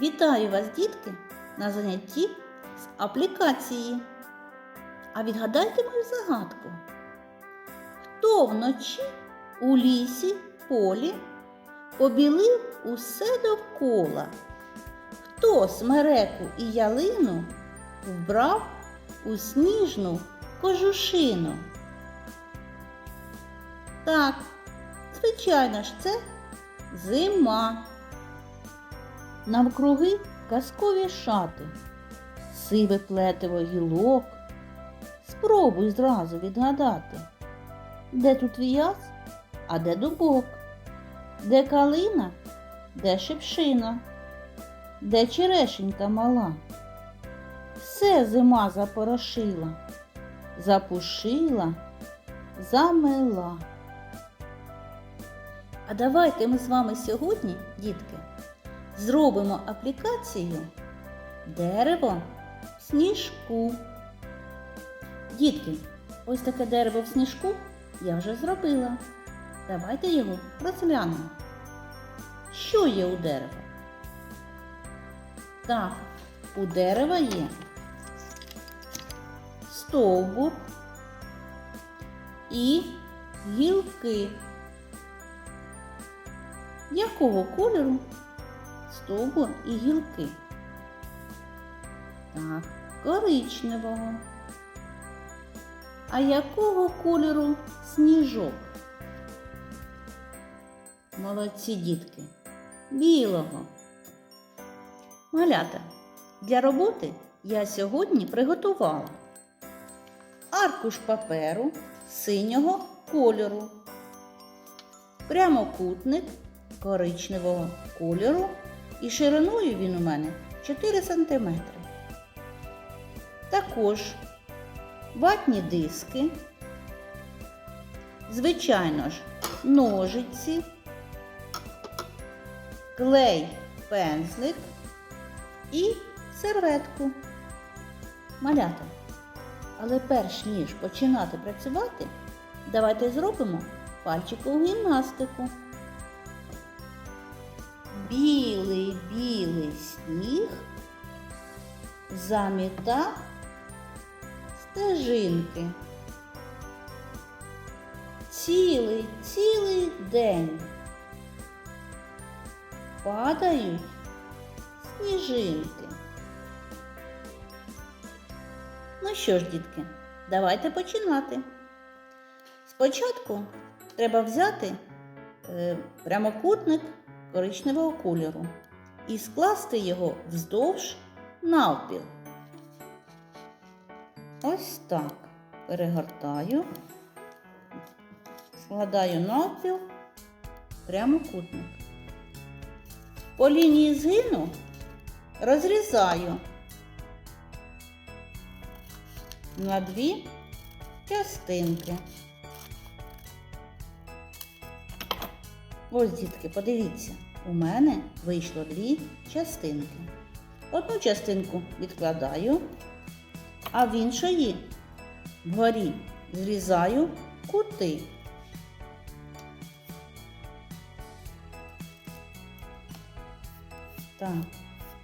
Вітаю вас, дітки, на занятті з аплікації. А відгадайте мою загадку. Хто вночі у лісі, полі побілив усе довкола? Хто смереку і ялину вбрав у сніжну кожушину? Так, звичайно ж, це зима. Навкруги казкові шати, сиве плетиво гілок. Спробуй зразу відгадати, де тут в'яз, а де дубок, де калина, де шипшина, де черешенька мала. Все зима запорошила, запушила, замела. А давайте ми з вами сьогодні, дітки, зробимо аплікацію дерево в сніжку. Дітки, ось таке дерево в сніжку я вже зробила. Давайте його розглянемо. Що є у дерева? Так, у дерева є стовбур і гілки. Якого кольору стовбур і гілки? Так, коричневого. А якого кольору сніжок? Молодці дітки. Білого. Малята, для роботи я сьогодні приготувала аркуш паперу синього кольору, прямокутник коричневого кольору і шириною він у мене 4 см. Також ватні диски, звичайно ж, ножиці, клей, пензлик і серветку. Малята. Але перш ніж починати працювати, давайте зробимо пальчикову гімнастику. Білий білий сніг замітав стежинки. Цілий цілий день падають сніжинки. Ну що ж, дітки, давайте починати. Спочатку треба взяти е, прямокутник коричневого кольору і скласти його вздовж навпіл. Ось так. Перегортаю, складаю навпіл прямокутник. По лінії згину розрізаю на дві частинки. Ось, дітки, подивіться, у мене вийшло дві частинки. Одну частинку відкладаю, а в іншої вгорі зрізаю кути. Так,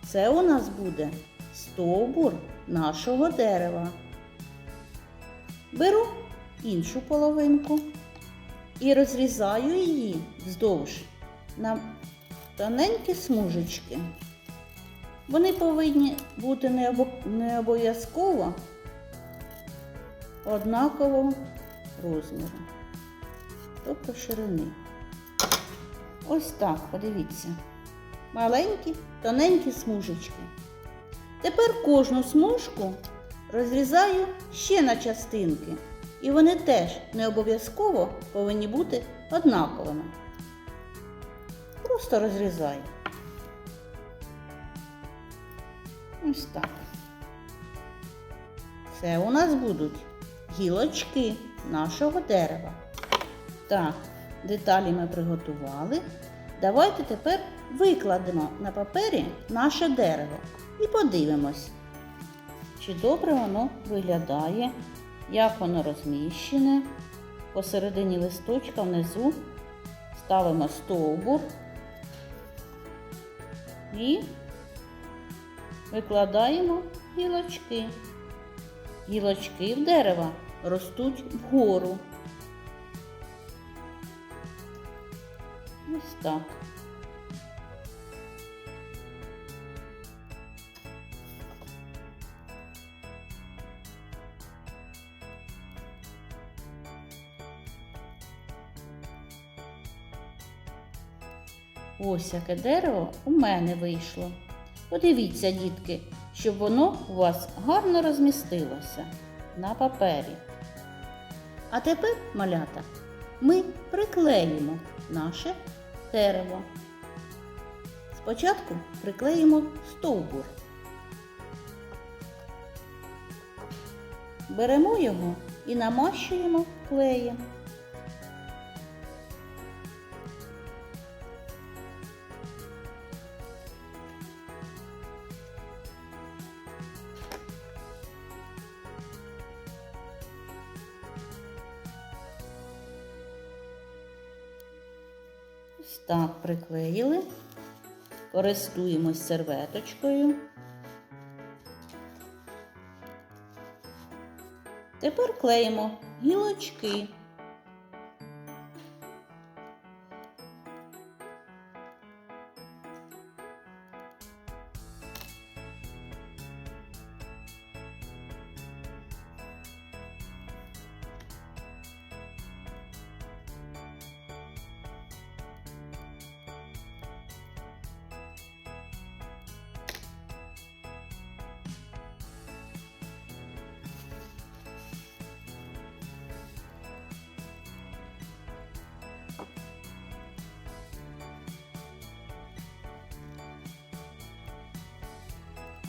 це у нас буде стовбур нашого дерева. Беру іншу половинку і розрізаю її вздовж на тоненькі смужечки. Вони повинні бути не обов'язково однакового розміру, тобто ширини. Ось так, подивіться. Маленькі, тоненькі смужечки. Тепер кожну смужку розрізаю ще на частинки. І вони теж не обов'язково повинні бути однаковими. Просто розрізаю. Ось так. Це у нас будуть гілочки нашого дерева. Так, деталі ми приготували. Давайте тепер викладемо на папері наше дерево і подивимось, чи добре воно виглядає, як воно розміщене. Посередині листочка внизу ставимо стовбур і викладаємо гілочки. Гілочки в дерева ростуть вгору. Ось так. Ось яке дерево у мене вийшло. Подивіться, дітки, щоб воно у вас гарно розмістилося на папері. А тепер, малята, ми приклеїмо наше дерево. Спочатку приклеїмо стовбур. Беремо його і намащуємо клеєм. Так приклеїли. Користуємось серветочкою. Тепер клеїмо гілочки.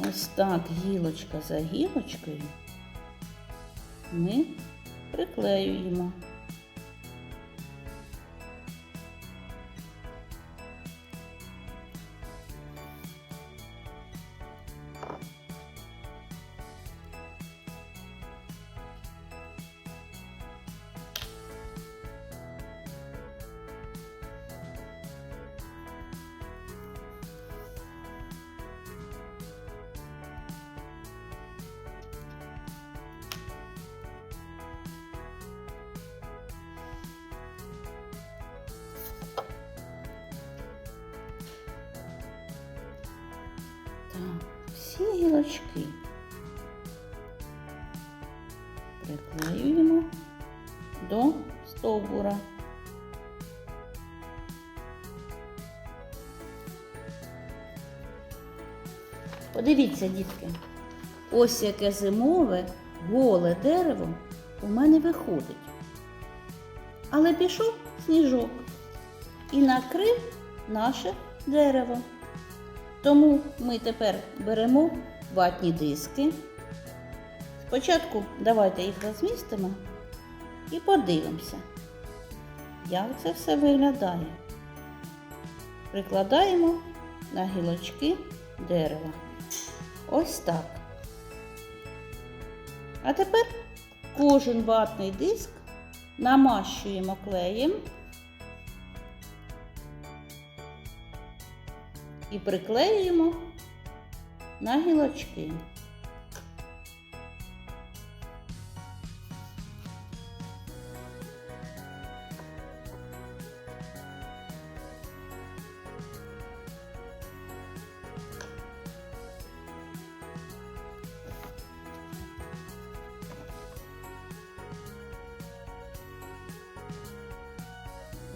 Ось так гілочка за гілочкою ми приклеюємо. Гілочки приклеюємо до стовбура. Подивіться, дітки, ось яке зимове голе дерево у мене виходить. Але пішов сніжок і накрив наше дерево. Тому ми тепер беремо ватні диски. Спочатку давайте їх розмістимо і подивимося, як це все виглядає. Прикладаємо на гілочки дерева. Ось так. А тепер кожен ватний диск намащуємо клеєм і приклеюємо на гілочки.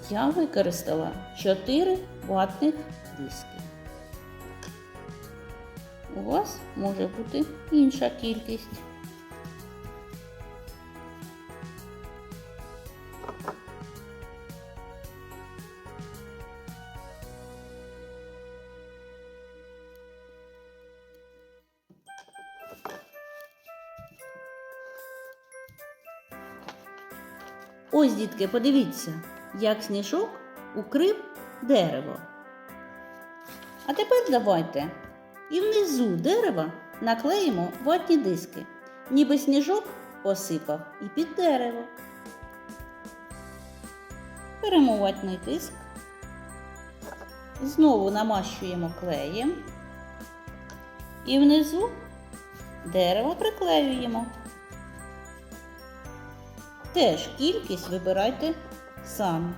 Я використала 4 ватних диски. У вас може бути інша кількість. Ось, дітки, подивіться, як сніжок укрив дерево. А тепер давайте і внизу дерева наклеїмо ватні диски, ніби сніжок посипав і під дерево. Беремо ватний диск, знову намащуємо клеєм І внизу дерево приклеюємо. Теж кількість вибирайте самі.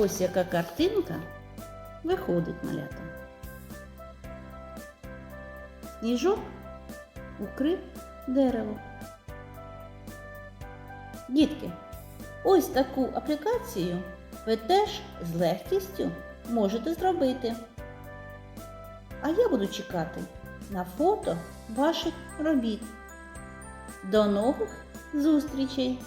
Ось яка картинка виходить малята. Сніжок укрив дерево. Дітки, ось таку аплікацію ви теж з легкістю можете зробити. А я буду чекати на фото ваших робіт. До нових зустрічей!